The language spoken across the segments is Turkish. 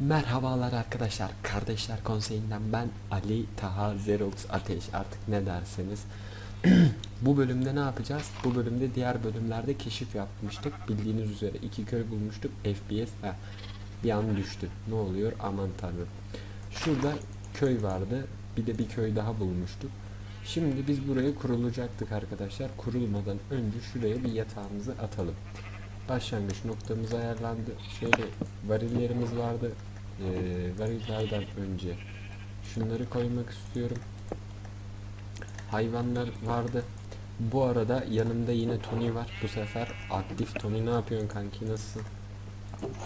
Merhabalar arkadaşlar. Kardeşler Konseyi'nden ben Ali Taha Xerox Ateş artık ne derseniz. Bu bölümde ne yapacağız? Bu bölümde diğer bölümlerde keşif yapmıştık. Bildiğiniz üzere iki köy bulmuştuk. FPS ha, bir an düştü. Ne oluyor? Aman tanrım. Şurada köy vardı. Bir de bir köy daha bulmuştuk. Şimdi biz buraya kurulacaktık arkadaşlar. Kurulmadan önce şuraya bir yatağımızı atalım. Başlangıç noktamız ayarlandı. Şöyle varillerimiz vardı. Ee, varillerden önce şunları koymak istiyorum. Hayvanlar vardı. Bu arada yanımda yine Tony var. Bu sefer aktif Tony ne yapıyorsun kanki nasılsın?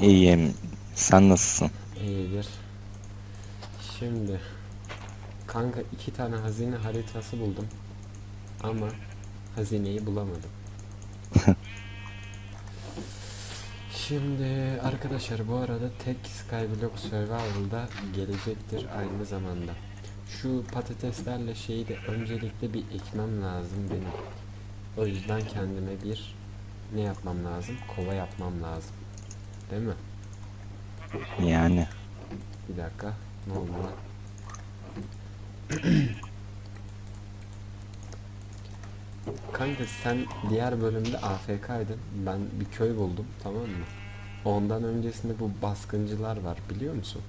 İyiyim. Sen nasılsın? İyidir. Şimdi kanka iki tane hazine haritası buldum. Ama hazineyi bulamadım. Şimdi arkadaşlar bu arada tek Skyblock Survival'da gelecektir aynı zamanda. Şu patateslerle şeyi de öncelikle bir ekmem lazım benim. O yüzden kendime bir ne yapmam lazım? Kova yapmam lazım. Değil mi? Yani. Bir dakika. Ne oldu lan? Kanka sen diğer bölümde AFK'ydın. Ben bir köy buldum tamam mı? Ondan öncesinde bu baskıncılar var biliyor musun?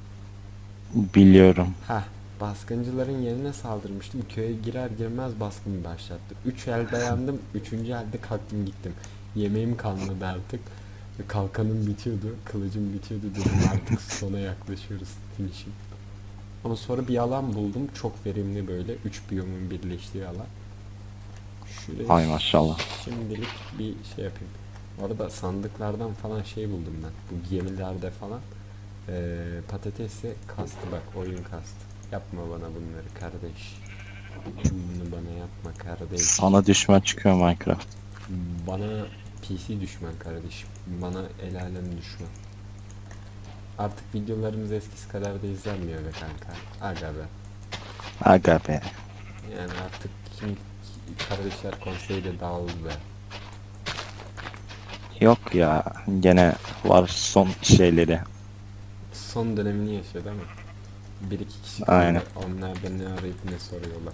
Biliyorum. Ha, baskıncıların yerine saldırmıştım. Köye girer girmez baskın başlattı. Üç el dayandım. Üçüncü elde kalktım gittim. Yemeğim kalmadı artık. Kalkanım bitiyordu. Kılıcım bitiyordu dedim artık sona yaklaşıyoruz finish'im. Ama sonra bir alan buldum. Çok verimli böyle. Üç biyomun birleştiği alan. Şuraya Ay maşallah. Şimdilik bir şey yapayım. Orada sandıklardan falan şey buldum ben. Bu gemilerde falan. Ee, patatesi kastı bak oyun kastı. Yapma bana bunları kardeş. Bunu bana yapma kardeş. Sana düşman çıkıyor Minecraft. Bana PC düşman kardeşim. Bana el alem düşman. Artık videolarımız eskisi kadar da izlenmiyor be kanka. Aga be. Aga be. Yani artık kim kardeşler konseyi de dağıldı be. Yok ya. Gene var son şeyleri. Son dönemini yaşıyor değil mi? Bir iki kişi Aynen. Onlar ne arayıp ne soruyorlar.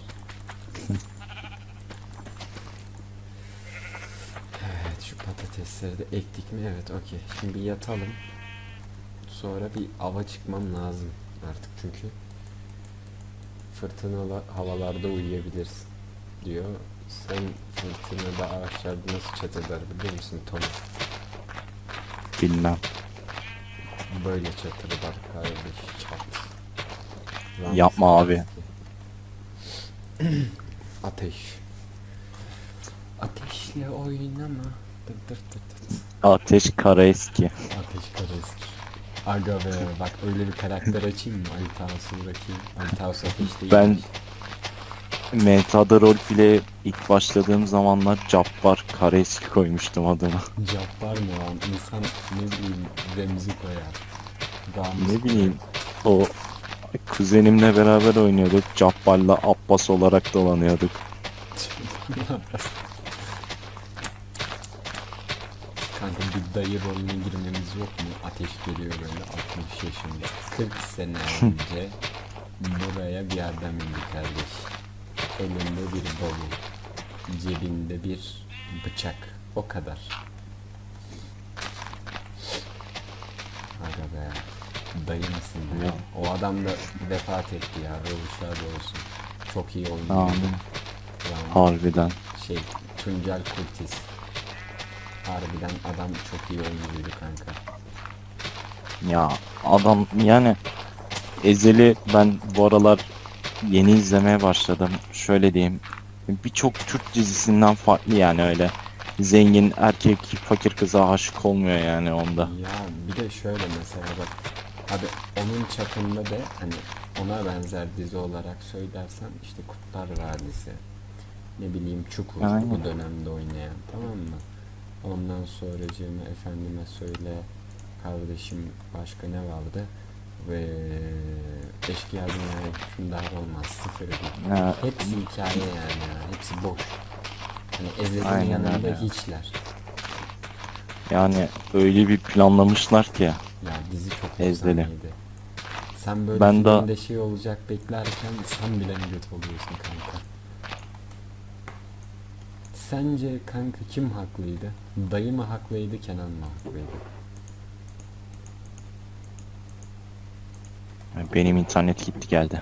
evet şu patatesleri de ektik mi? Evet okey. Şimdi bir yatalım. Sonra bir ava çıkmam lazım artık çünkü fırtınalı havalarda uyuyabilirsin diyor. Sen fırtınada ağaçlarda nasıl çat eder biliyor musun Tom? Bilmem. Böyle çatırlar kardeş çat. Ramsey Yapma abi. Ateş. Ateşle oynama. Dır dır dır dır. Ateş Karaeski. Ateş kareski. Aga be bak öyle bir karakter açayım mı? Ali Tavs'u bırakayım. Ali Tavs ateş değil. Ben Meta'da roleplay ilk başladığım zamanlar Cabbar Karaeski koymuştum adına. Cabbar mı lan? İnsan ne bileyim Remzi koyar. Ramiz Ne bileyim o kuzenimle beraber oynuyorduk. Cabbar'la Abbas olarak dolanıyorduk. Kanka bir dayı rolüne girmemiz yok mu? Ateş geliyor böyle 60 yaşında. 40 sene önce buraya bir adam indi kardeş. Elinde bir bavul. Cebinde bir bıçak. O kadar. Aga be. Dayı mısın ya? O adam da vefat etti ya. Ruhu şad olsun. Çok iyi. Amin. Yani Harbiden. şey Tuncel Kurtiz. Harbiden adam çok iyi oynuyordu kanka. Ya adam yani Ezel'i ben bu aralar yeni izlemeye başladım. Şöyle diyeyim. Birçok Türk dizisinden farklı yani öyle. Zengin erkek fakir kıza aşık olmuyor yani onda. Ya bir de şöyle mesela bak. Abi onun çapında da hani ona benzer dizi olarak söylersem işte Kurtlar Vadisi. Ne bileyim Çukur Aynen. bu dönemde oynayan tamam mı? Ondan sonracığıma efendime söyle kardeşim başka ne vardı? Ve eşkıya dünyaya hükümdar olmaz sıfır bir. Ya, Hepsi hikaye yani ya. Hepsi boş. Hani Ezel'in Aynen yanında öyle hiçler. yani öyle bir planlamışlar ki Ya dizi çok Ezel'i. efsaneydi. Sen böyle Ben filmde şey olacak beklerken sen bile nöbet oluyorsun kanka. Sence kanka kim haklıydı? Dayı mı haklıydı, Kenan mı haklıydı? Benim internet gitti geldi.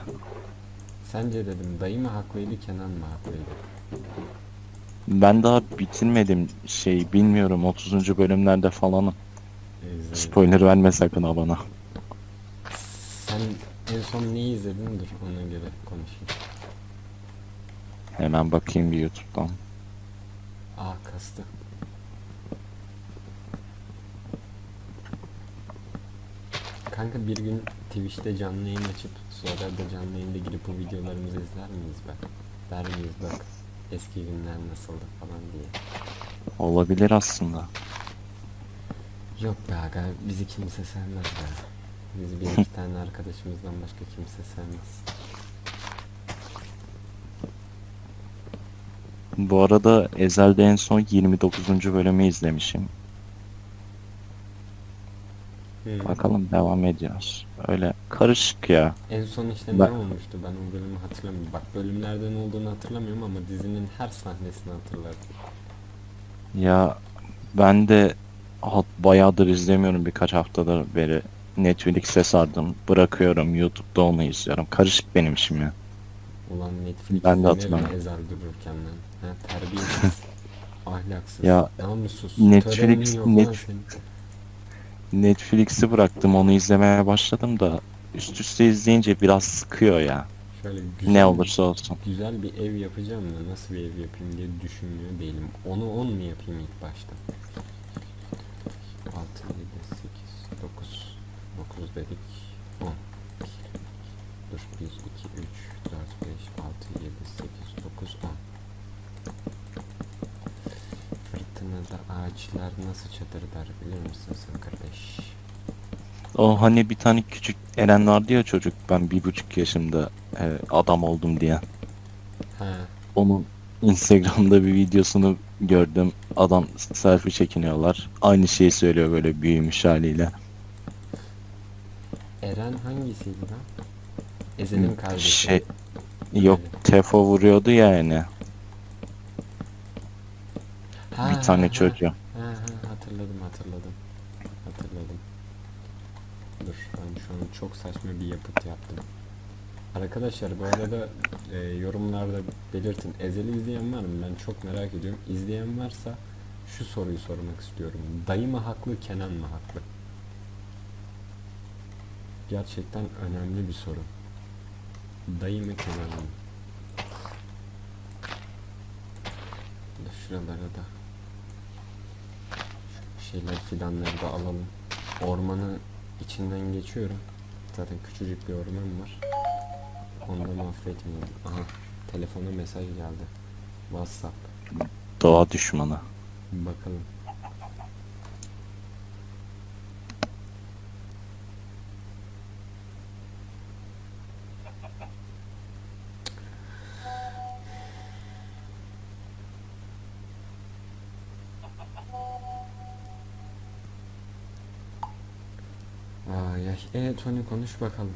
Sence dedim dayı mı haklıydı, Kenan mı haklıydı? Ben daha bitirmedim şey bilmiyorum 30. bölümlerde falanım. Ee, Spoiler verme sakın ha bana. Sen en son neyi izledin? Dur ona göre konuşayım. Hemen bakayım bir YouTube'dan. Aa kastı. Kanka bir gün Twitch'te canlı yayın açıp sonra da canlı yayında girip bu videolarımızı izler miyiz be? Der miyiz bak eski günler nasıldı falan diye. Olabilir aslında. Yok be aga bizi kimse sevmez be. Bizi bir iki tane arkadaşımızdan başka kimse sevmez. Bu arada Ezel'de en son 29. bölümü izlemişim. Hı. Bakalım devam ediyoruz. Öyle karışık ya. En son işte Ben- ne olmuştu ben o bölümü hatırlamıyorum. Bak bölümlerde ne olduğunu hatırlamıyorum ama dizinin her sahnesini hatırlarım. Ya ben de bayağıdır izlemiyorum birkaç haftadır beri. Netflix'e sardım. Bırakıyorum. YouTube'da onu izliyorum. Karışık benim işim ya. Ulan Netflix Ben de hatırlamıyorum. ezel dururken lan. Ha, terbiyesiz. ahlaksız. Ya, namussuz. Netflix- törenin yok lan Net- senin. Netflix'i bıraktım. Onu izlemeye başladım da üst üste izleyince biraz sıkıyor ya. Şöyle güzel, Ne olursa olsun. Güzel bir ev yapacağım da nasıl bir ev yapayım diye düşünmüyor değilim. Onu 10 mu yapayım ilk başta? 6, 7, 8, 9. 9 dedik. 10. Dur 1, 2, 3, 4, 5, 6, 7, 8, 9, 10. Fırtınada ağaçlar nasıl çatırdar bilir misin sen kardeş? O hani bir tane küçük Eren vardı ya çocuk ben bir buçuk yaşımda e, adam oldum diye. Ha, Onun Instagram'da bir videosunu gördüm. Adam selfie çekiniyorlar. Aynı şeyi söylüyor böyle büyümüş haliyle. Eren hangisiydi lan? Ezel'in kardeşi. Şey yok Tefo vuruyordu ya yani Ha, bir tane ha. çocuğa. Ha ha hatırladım hatırladım. Hatırladım. Dur ben şu an çok saçma bir yapıt yaptım. Arkadaşlar bu arada e, yorumlarda belirtin. Ezel'i izleyen var mı? Ben çok merak ediyorum. İzleyen varsa şu soruyu sormak istiyorum. Dayı mı haklı, Kenan mı haklı? Gerçekten önemli bir soru. Dayı mı, Kenan mı? Şuralara da şeyler fidanları da alalım. Ormanı içinden geçiyorum. Zaten küçücük bir orman var. Onu da mahvetmeyelim. Aha telefona mesaj geldi. WhatsApp. Doğa düşmanı. Bakalım. Ay ay. E Tony konuş bakalım.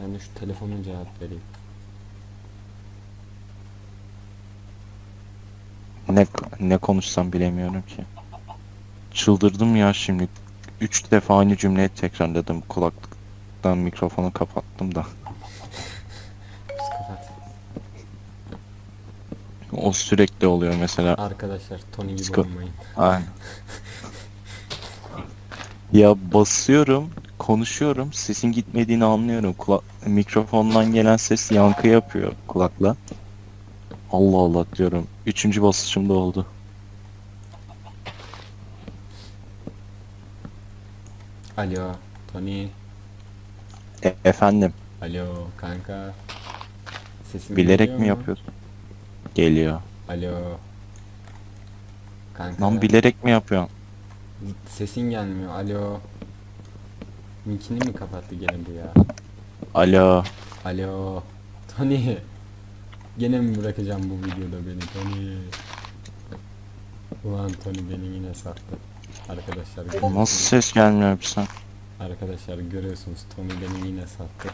Ben de şu telefona cevap vereyim. Ne ne konuşsam bilemiyorum ki. Çıldırdım ya şimdi. Üç defa aynı cümleyi tekrarladım. Kulaklıktan mikrofonu kapattım da. Psikopat. O sürekli oluyor mesela. Arkadaşlar Tony gibi Psiko- olmayın. Aynen. Ya basıyorum, konuşuyorum, sesin gitmediğini anlıyorum. Kula mikrofondan gelen ses yankı yapıyor kulakla. Allah Allah diyorum. Üçüncü basışımda oldu. Alo Tony. E- efendim, Alo kanka. Sesim bilerek geliyor mi mu? yapıyorsun? Geliyor. Alo. Kanka. Lan bilerek mi yapıyorsun? Sesin gelmiyor. Alo. Mikini mi kapattı gene bu ya? Alo. Alo. Tony. Gene mi bırakacağım bu videoda beni Tony? Ulan Tony beni yine sattı. Arkadaşlar. Nasıl ses gelmiyor bir sen? Arkadaşlar görüyorsunuz Tony beni yine sattı.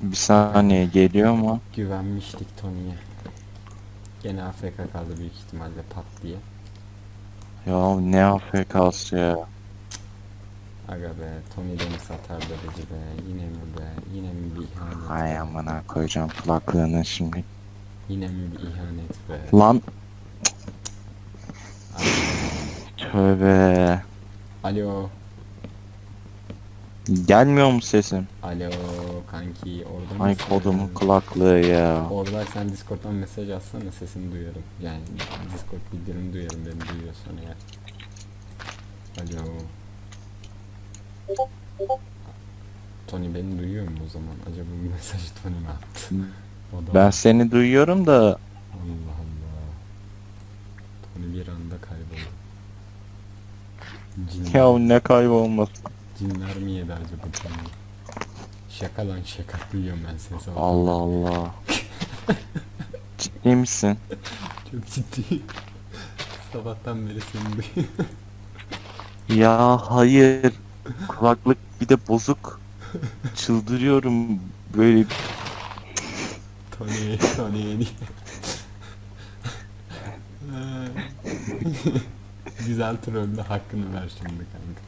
Bir saniye geliyor mu? Güvenmiştik Tony'ye. Gene AFK kaldı büyük ihtimalle pat diye. Ya ne AFK'sı ya. Aga be Tony beni satar dedi be. Yine mi be? Yine mi bir ihanet? Ay amına koyacağım kulaklığını şimdi. Yine mi bir ihanet be? Lan Alo. tövbe. Alo. Gelmiyor mu sesim? Alo kanki orada Ay mısın? kodumun kulaklığı ya. Orada sen Discord'dan mesaj atsana sesini duyarım. Yani Discord bildirimi duyarım beni duyuyorsan eğer. Alo. Tony beni duyuyor mu o zaman? Acaba bu mesajı Tony mi attı? O da Ben seni duyuyorum da Allah Allah. Tony bir anda kayboldu. Cinler, ya ne kaybolması. cinler mi yedi acaba Tony'yi? Şaka lan şaka duyuyorum ben seni Allah Allah. Ciddi misin? Çok ciddi. Sabahtan beri seni duyuyorum. Ya hayır. Kulaklık bir de bozuk. Çıldırıyorum böyle. Tony, Tony. Güzel trollde hakkını ver şimdi kanka.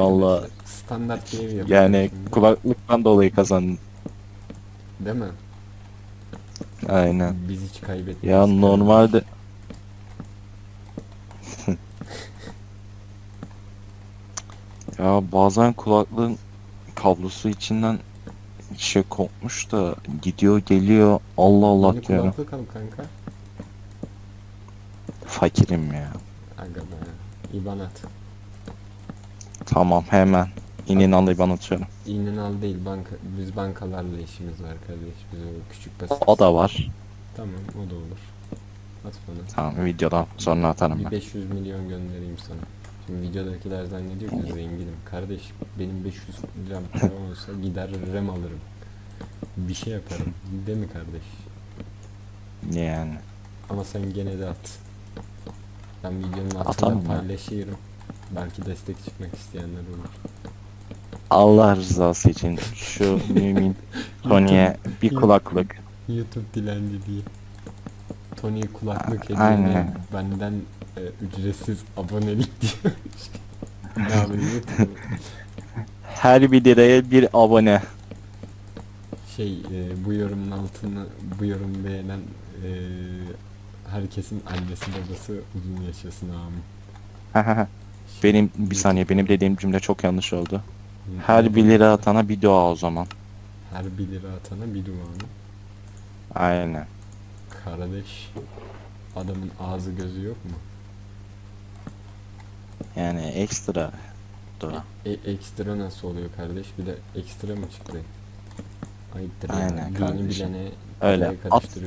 Valla standart bir ev yani şimdi. kulaklıktan dolayı kazandım. Değil mi? Aynen. Biz hiç kaybetmeyiz. Ya normalde Ya bazen kulaklığın kablosu içinden şey kopmuş da gidiyor geliyor Allah Allah Yeni diyorum. kulaklık al kanka. Fakirim ya. Aga be. İban at. Tamam hemen. İnin alayım bana atıyorum. İğnen al değil banka. Biz bankalarla işimiz var kardeş. Biz o küçük basit. O da var. Tamam o da olur. At bana. Tamam videodan sonra atarım Bir ben. 500 milyon göndereyim sana. Videodakiler zannediyor ki zenginim. Kardeş benim 500 milyon param olsa gider rem alırım. Bir şey yaparım. Değil mi kardeş? Yani. Ama sen gene de at. Ben videonun altında paylaşıyorum. Belki destek çıkmak isteyenler olur. Allah rızası için şu mümin Tony'ye bir kulaklık. YouTube dilenci diye. Tony kulaklık Aynen. benden e, ücretsiz abonelik diyor. ne yapayım YouTube? Her bir liraya bir abone. Şey e, bu yorumun altını bu yorum beğenen e, herkesin annesi babası uzun yaşasın amin. benim bir saniye benim dediğim cümle çok yanlış oldu. Her bir lira atana bir dua o zaman. Her 1 lira atana bir duanı. Aynen. Kardeş adamın ağzı gözü yok mu? Yani ekstra dua. E, ekstra nasıl oluyor kardeş? Bir de ekstra mı çıktı? Ayıptır. Aynen kardeşim. bilene Öyle. At-.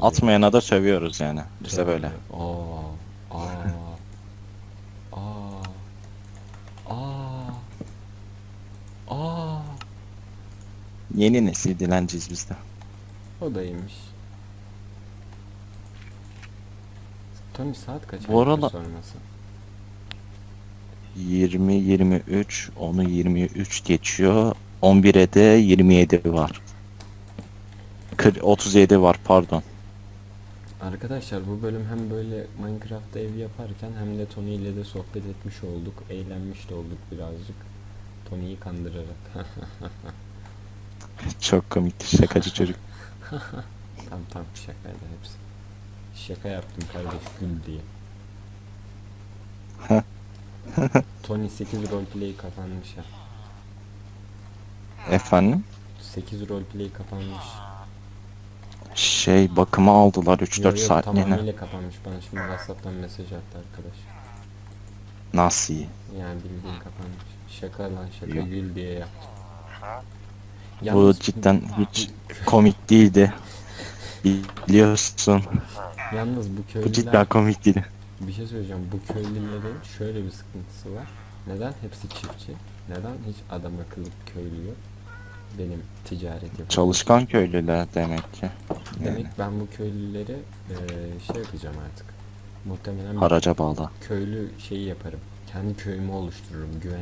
Atmayana da sövüyoruz yani. Bize Tabii. böyle. Aa, aa, aa, aa, aa. Yeni nesil dilenciyiz biz de. O da iyiymiş. Tony saat kaç? Bu ayıptır arada- sorması? 20 23 onu 23 geçiyor. 11'e de 27 var. Kır- 37 var pardon. Arkadaşlar bu bölüm hem böyle Minecraft'ta ev yaparken hem de Tony ile de sohbet etmiş olduk. Eğlenmiş de olduk birazcık. Tony'yi kandırarak. Çok komikti şakacı çocuk. tam tam şakaydı hepsi. Şaka yaptım kardeş gül diye. Tony 8 roleplay kapanmış ya. Efendim? 8 roleplay kapanmış. Şey bakıma aldılar Yo, 3-4 yo, saatliğine. Tamamıyla kapanmış. Bana şimdi Whatsapp'tan mesaj attı arkadaş. Nasıl iyi? Yani bildiğin kapanmış. Şaka lan şaka Yok. gül diye yaptım. Bu Yalnız cidden hiç komik değildi. Biliyorsun. Yalnız bu Bu köylüler cidden komik değildi. bir şey söyleyeceğim. Bu köylülerin şöyle bir sıkıntısı var. Neden hepsi çiftçi? Neden hiç adam akıllı köylü yok? Benim ticaret yapıyorum. Çalışkan köylüler demek ki. Demek ben bu köylüleri eee, şey yapacağım artık. Muhtemelen Haraca bağlı. köylü şeyi yaparım. Kendi köyümü oluştururum. Güven